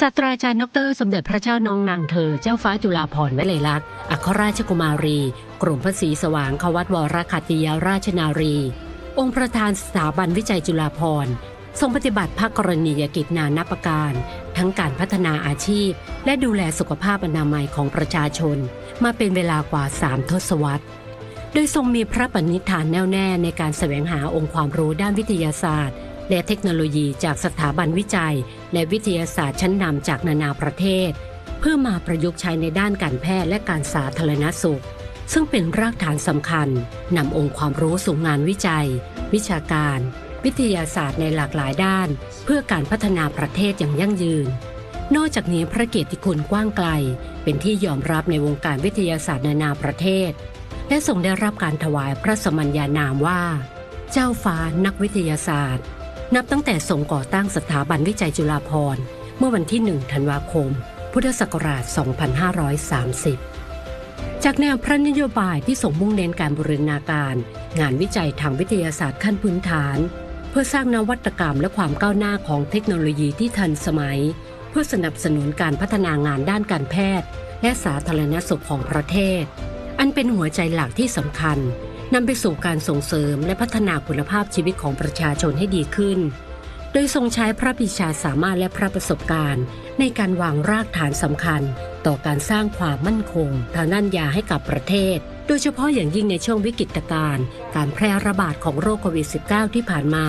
ศาสตราจารย์ดร สมเด็จพระเจ้าน้องนางเธอ เจ้าฟ้าจุฬาภรณ์วลัยลักษณ์ อัครราชกุมารี กรมพระศรีสว่างควัตวรคัตติยราชนารี องค์ประธานสถาบันวิจัยจุฬาภรณ์ทรงปฏิบัติภาคกรณียกิจนานับประการ ทั้งการพัฒนาอาชีพ และดูแลสุขภาพอนามัยของประชาชน มาเป็นเวลากว่า3ทศวรรษ โดยทรงมีพระปณิธานแน่วแน่ในการแสวงหาองค์ความรู้ด้านวิทยาศาสตร์ และเทคโนโลยีจากสถาบันวิจัย และวิทยาศาสตร์ชั้นนำจากนานาประเทศ เพื่อมาประยุกต์ใช้ในด้านการแพทย์และการสาธารณสุข ซึ่งเป็นรากฐานสำคัญนำองค์ความรู้สู่งานวิจัย วิชาการ วิทยาศาสตร์ในหลากหลายด้าน เพื่อการพัฒนาประเทศอย่างยั่งยืน นอกจากนี้พระเกียรติคุณกว้างไกล เป็นที่ยอมรับในวงการวิทยาศาสตร์นานาประเทศ และทรงได้รับการถวายพระสมัญญานามว่า เจ้าฟ้านักวิทยาศาสตร์ นับตั้งแต่ทรงก่อตั้งสถาบันวิจัยจุฬาภรณ์เมื่อวันที่ 1 ธันวาคม พุทธศักราช 2530 จากแนวพระนโยบายที่ส่งมุ่งเน้นการบูรณาการ งานวิจัยทางวิทยาศาสตร์ขั้นพื้นฐาน เพื่อสร้างนวัตกรรมและความก้าวหน้าของเทคโนโลยีที่ทันสมัย เพื่อสนับสนุนการพัฒนางานด้านการแพทย์ และสาธารณสุขของประเทศ อันเป็นหัวใจหลักที่สำคัญ นำไปสู่การส่งเสริมและพัฒนาคุณภาพชีวิตของประชาชนให้ดีขึ้น โดยทรงใช้พระปิชาสามารถและพระประสบการณ์ ในการวางรากฐานสำคัญ ต่อการสร้างความมั่นคงทางด้านยาให้กับประเทศ โดยเฉพาะอย่างยิ่งในช่วงวิกฤตการณ์การแพร่ระบาดของโรคโควิด -19 ที่ผ่านมา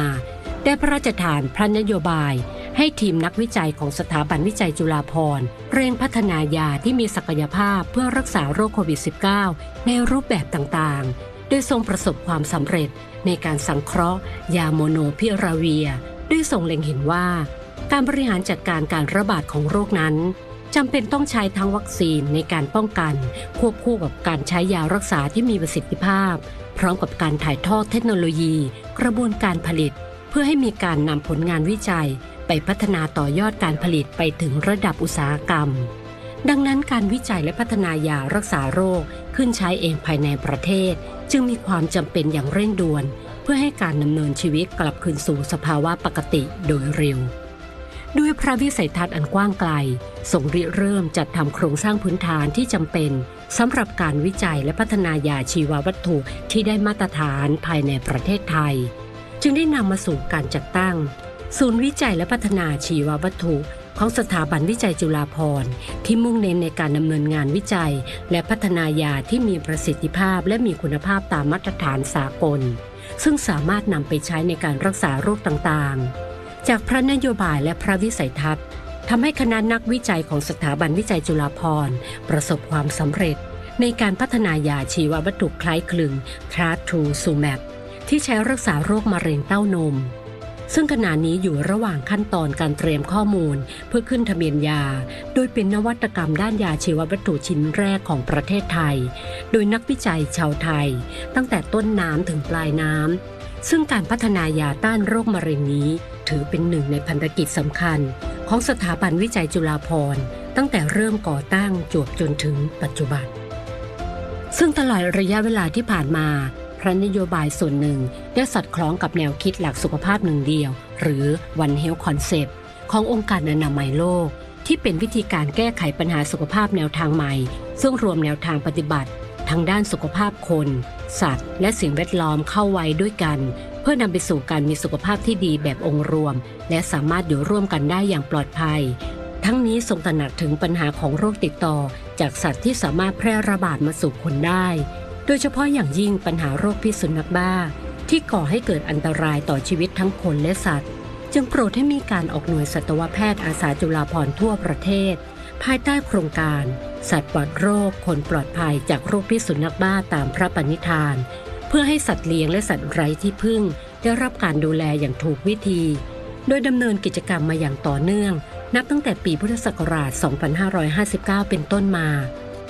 ได้พระราชทานพระนโยบายให้ทีมนักวิจัยของสถาบันวิจัยจุฬาภรณ์เร่งพัฒนายาที่มีศักยภาพเพื่อรักษาโรคโควิด -19 ในรูปแบบต่าง ๆโดยทรงประสบความสำเร็จในการสังเคราะห์ ยาโมโนพิราเวียด้วยทรงเล็งเห็นว่า การบริหารจัดการการระบาดของโรคนั้นจำเป็นต้องใช้ทั้งวัคซีนในการป้องกัน ควบคู่กับการใช้ยารักษาที่มีประสิทธิภาพ พร้อมกับการถ่ายทอดเทคโนโลยี กระบวนการผลิต เพื่อให้มีการนำผลงานวิจัย ไปพัฒนาต่อยอดการผลิตไปถึงระดับอุตสาหกรรม ดังนั้นการวิจัยและพัฒนายารักษาโรคขึ้นใช้เองภายในประเทศ จึงมีความจำเป็นอย่างเร่งด่วน เพื่อให้การดำเนินชีวิตกลับคืนสู่สภาวะปกติโดยเร็ว ด้วยพระวิสัยทัศน์อันกว้างไกลทรงริเริ่มจัดทำโครงสร้างพื้นฐานที่จำเป็นสำหรับการวิจัยและพัฒนายาชีววัตถุที่ได้มาตรฐานภายในประเทศไทย จึงได้นำมาสู่การจัดตั้ง ศูนย์วิจัยและพัฒนาชีววัตถุ ของสถาบันวิจัยจุฬาภรณ์ที่มุ่งเน้นในการดำเนินงานวิจัย และพัฒนายาที่มีประสิทธิภาพและมีคุณภาพตามมาตรฐานสากล ซึ่งสามารถนำไปใช้ในการรักษาโรคต่างๆ จากพระนโยบายและพระวิสัยทัศน์ทำให้คณะนักวิจัยของสถาบันวิจัยจุฬาภรณ์ประสบความสำเร็จ ในการพัฒนายาชีววัตถุคล้ายคลึงทราทูซูแมปที่ใช้รักษาโรคมะเร็งเต้านม ซึ่งขณะนี้อยู่ระหว่างขั้นตอนการเตรียมข้อมูลเพื่อขึ้นทะเบียนยา โดยเป็นนวัตกรรมด้านยาชีววัตถุชิ้นแรกของประเทศไทย โดยนักวิจัยชาวไทย ตั้งแต่ต้นน้ำถึงปลายน้ำ ซึ่งการพัฒนายาต้านโรคมะเร็งนี้ ถือเป็นหนึ่งในพันธกิจสำคัญ ของสถาบันวิจัยจุฬาภรณ์ตั้งแต่เริ่มก่อตั้งจวบจนถึงปัจจุบัน ซึ่งตลอดระยะเวลาที่ผ่านมาพระนโยบายส่วนหนึ่ง ได้สอดคล้องกับแนวคิดหลักสุขภาพหนึ่งเดียว หรือ One Health Concept ขององค์การอนามัยโลก ที่เป็นวิธีการแก้ไขปัญหาสุขภาพแนวทางใหม่ ซึ่งรวมแนวทางปฏิบัติทั้งด้านสุขภาพคน สัตว์ และสิ่งแวดล้อมเข้าไว้ด้วยกัน เพื่อนำไปสู่การมีสุขภาพที่ดีแบบองค์รวม และสามารถอยู่ร่วมกันได้อย่างปลอดภัย ทั้งนี้ทรงตระหนักถึงปัญหาของโรคติดต่อ จากสัตว์ที่สามารถแพร่ระบาดมาสู่คนได้ โดยเฉพาะอย่างยิ่งปัญหาโรคพิษสุนัขบ้า ที่ก่อให้เกิดอันตรายต่อชีวิตทั้งคนและสัตว์ จึงโปรดให้มีการออกหน่วยสัตวแพทย์อาสาจุฬาภรณ์ทั่วประเทศ ภายใต้โครงการ สัตว์ปลอดโรค คนปลอดภัยจากโรคพิษสุนัขบ้าตามพระปณิธาน เพื่อให้สัตว์เลี้ยงและสัตว์ไร้ที่พึ่ง ได้รับการดูแลอย่างถูกวิธี โดยดำเนินกิจกรรมมาอย่างต่อเนื่อง นับตั้งแต่ปีพุทธศักราช 2559 เป็นต้นมา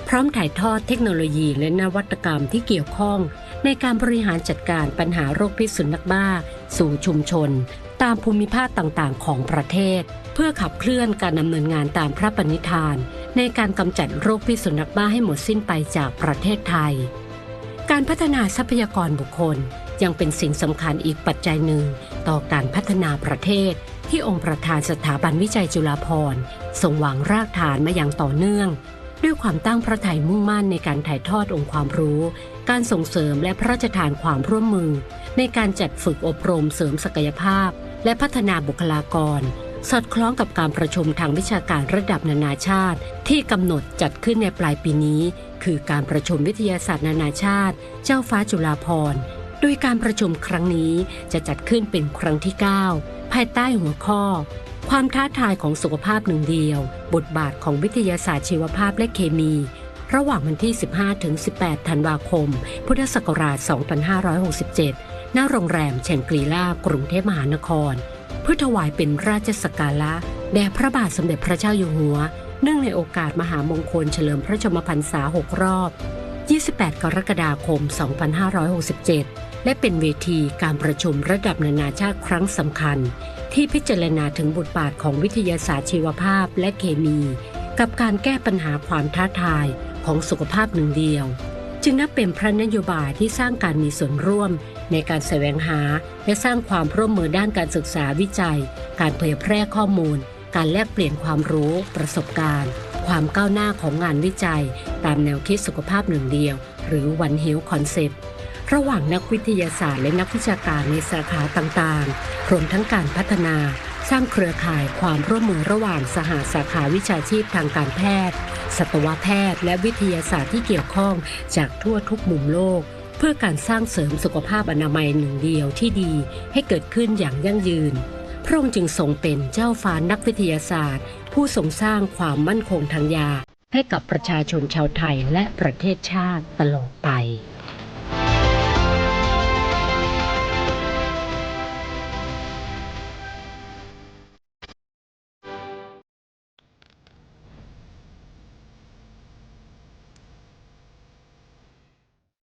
พร้อมถ่ายทอดเทคโนโลยีและนวัตกรรมที่เกี่ยวข้อง ในการบริหารจัดการปัญหาโรคพิษสุนัขบ้า สู่ชุมชน ตามภูมิภาคต่างๆ ของประเทศ เพื่อขับเคลื่อนการดำเนินงานตามพระปณิธาน ในการกำจัดโรคพิษสุนัขบ้าให้หมดสิ้นไปจากประเทศไทย การพัฒนาทรัพยากรบุคคลยังเป็นสิ่งสำคัญอีกปัจจัยหนึ่ง ต่อการพัฒนาประเทศ ที่องค์ประธานสถาบันวิจัยจุฬาภรณ์ทรงวางรากฐานมาอย่างต่อเนื่อง ด้วยความตั้งพระทัยมุ่งมั่นในการถ่ายทอดองค์ความรู้ การส่งเสริมและพระราชทานความร่วมมือ ในการจัดฝึกอบรมเสริมศักยภาพ และพัฒนาบุคลากร สอดคล้องกับการประชุมทางวิชาการระดับนานาชาติ ที่กำหนดจัดขึ้นในปลายปีนี้ คือการประชุมวิทยาศาสตร์นานาชาติ เจ้าฟ้าจุฬาภรณ์โดยการประชุมครั้งนี้จะจัดขึ้นเป็นครั้งที่ 9 ภายใต้หัวข้อ ความท้าทายของสุขภาพหนึ่งเดียว บทบาทของวิทยาศาสตร์ชีวภาพและเคมี ระหว่างวันที่ 15-18 ธันวาคม พุทธศักราช 2567 ณ โรงแรมแชงกรีล่ากรุงเทพมหานคร เพื่อถวายเป็นราชสักการะแด่พระบาทสมเด็จพระเจ้าอยู่หัว เนื่องในโอกาสมหามงคลเฉลิมพระชนมพรรษา 6 รอบ 28 กรกฎาคม 2567 และเป็นเวทีการประชุมระดับนานาชาติครั้งสำคัญ ที่พิจารณาถึงบทบาทของวิทยาศาสตร์ชีวภาพและเคมี กับการแก้ปัญหาความท้าทายของสุขภาพหนึ่งเดียว จึงนับเป็นพระนโยบายที่สร้างการมีส่วนร่วม ในการแสวงหาและสร้างความร่วมมือด้านการศึกษาวิจัย การเผยแพร่ข้อมูล การแลกเปลี่ยนความรู้ ประสบการณ์ ความก้าวหน้าของงานวิจัย ตามแนวคิดสุขภาพหนึ่งเดียว หรือ One Health Concept ระหว่างนักวิทยาศาสตร์และนักวิชาการในสาขาต่างๆ รวมทั้งการพัฒนาสร้างเครือข่ายความร่วมมือระหว่างสหสาขาวิชาชีพทางการแพทย์ สัตวแพทย์ และวิทยาศาสตร์ที่เกี่ยวข้องจากทั่วทุกมุมโลก เพื่อการสร้างเสริมสุขภาพอนามัยหนึ่งเดียวที่ดีให้เกิดขึ้นอย่างยั่งยืน พระองค์จึงทรงเป็นเจ้าฟ้านักวิทยาศาสตร์ ผู้ทรงสร้างความมั่นคงทางยา ให้กับประชาชนชาวไทยและประเทศชาติตลอดไป